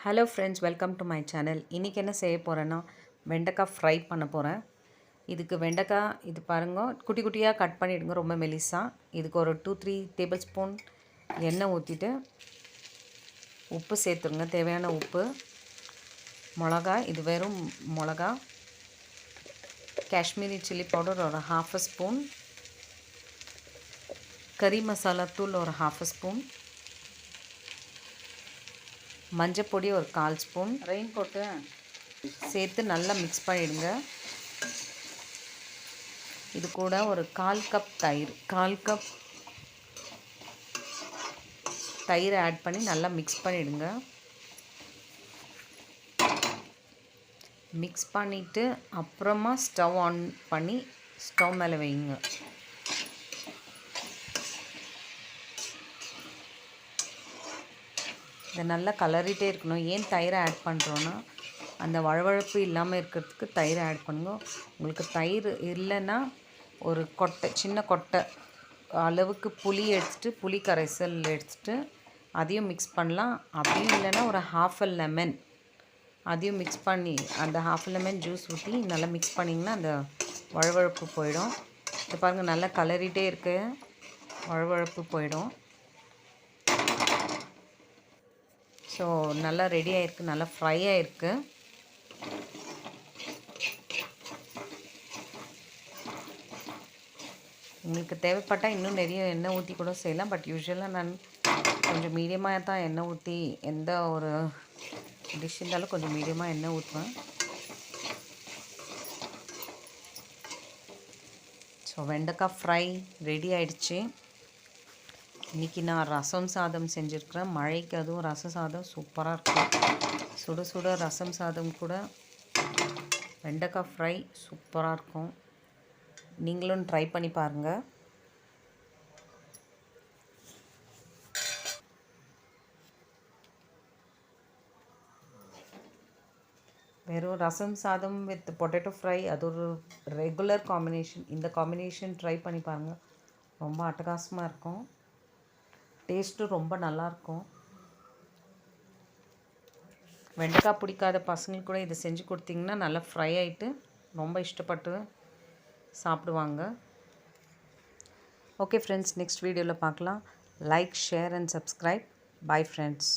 Hello friends welcome to my channel இன்றைக்கி என்ன செய்ய போகிறேன்னா வெண்டைக்காய் ஃப்ரை பண்ண போகிறேன் இதுக்கு வெண்டைக்காய் இது பாருங்க குட்டி குட்டியாக கட் பண்ணிவிடுங்க ரொம்ப மெலிசாக இதுக்கு ஒரு டூ த்ரீ டேபிள் ஸ்பூன் எண்ணெய் ஊற்றிட்டு உப்பு சேர்த்துருங்க. தேவையான உப்பு மிளகா இது வெறும் மிளகா காஷ்மீரி சில்லி பவுடர் ஒரு ஹாஃப் ஸ்பூன் கறி மசாலா தூள் ஒரு ஹாஃப் ஸ்பூன் மஞ்சப்பொடி ஒரு கால் ஸ்பூன். Rain coat. சேர்த்து நல்லா மிக்ஸ் பண்ணிடுங்க. இது கூட ஒரு கால் கப் தயிர். கால் கப் தயிரை ஆட் பண்ணி நல்லா மிக்ஸ் பண்ணிவிடுங்க மிக்ஸ் பண்ணிவிட்டு அப்புறமா ஸ்டவ் ஆன் பண்ணி ஸ்டவ் மேலே வைங்க. இதை நல்லா கலரிட்டே இருக்கணும். ஏன் தயிரை ஆட் பண்ணுறோன்னா அந்த வழவழப்பு இல்லாமல் இருக்கிறதுக்கு தயிரை ஆட் பண்ணுங்க. உங்களுக்கு தயிர் இல்லைன்னா ஒரு கொட்டை சின்ன கொட்டை அளவுக்கு புளி எடுத்துட்டு புளி கரைசல் எடுத்துட்டு அதையும் மிக்ஸ் பண்ணலாம். அப்படியும் இல்லைன்னா ஒரு ஹாஃப் அ லெமன் அதையும் மிக்ஸ் பண்ணி அந்த ஹாஃப் லெமன் ஜூஸ் ஊற்றி நல்லா மிக்ஸ் பண்ணிங்கன்னா அந்த வழவழப்பு போயிடும். இது பாருங்கள் நல்லா கலரிட்டே இருக்கு. வழவழப்பு போயிடும். ஸோ நல்லா ரெடி ஆகிருக்கு நல்லா ஃப்ரை ஆகிருக்கு உங்களுக்கு தேவைப்பட்டால் இன்னும் நிறைய எண்ணெய் ஊற்றி கூட செய்யலாம். பட் யூஸ்வலாக நான் கொஞ்சம் மீடியமாக தான் எண்ணெய் ஊற்றி எந்த ஒரு டிஷ் இருந்தாலும் கொஞ்சம் மீடியமாக எண்ணெய் ஊற்றுவேன் ஸோ வெண்டைக்காய் ஃப்ரை ரெடி ஆயிடுச்சு. இன்றைக்கி நான் ரசம் சாதம் செஞ்சுருக்கிறேன். மழைக்கு அதுவும் ரச சாதம் சூப்பராக இருக்கும் சுட சுட ரசம் சாதம் கூட. வெண்டைக்காய் ஃப்ரை சூப்பராக இருக்கும். நீங்களும் ட்ரை பண்ணி பாருங்கள் வெறும் ரசம் சாதம் வித் பொட்டேட்டோ ஃப்ரை அது ஒரு ரெகுலர் காம்பினேஷன் இந்த காம்பினேஷன் ட்ரை பண்ணி பாருங்கள் ரொம்ப அட்டகாசமாக இருக்கும். டேஸ்ட்டும் ரொம்ப நல்லாயிருக்கும். வெண்டைக்காய் பிடிக்காத பசங்களுக்கு கூட இதை செஞ்சு கொடுத்தீங்கன்னா நல்லா ஃப்ரை ஆகிட்டு ரொம்ப இஷ்டப்பட்டு சாப்பிடுவாங்க. ஓகே ஃப்ரெண்ட்ஸ் நெக்ஸ்ட் வீடியோவில் பார்க்கலாம். Like share and subscribe bye friends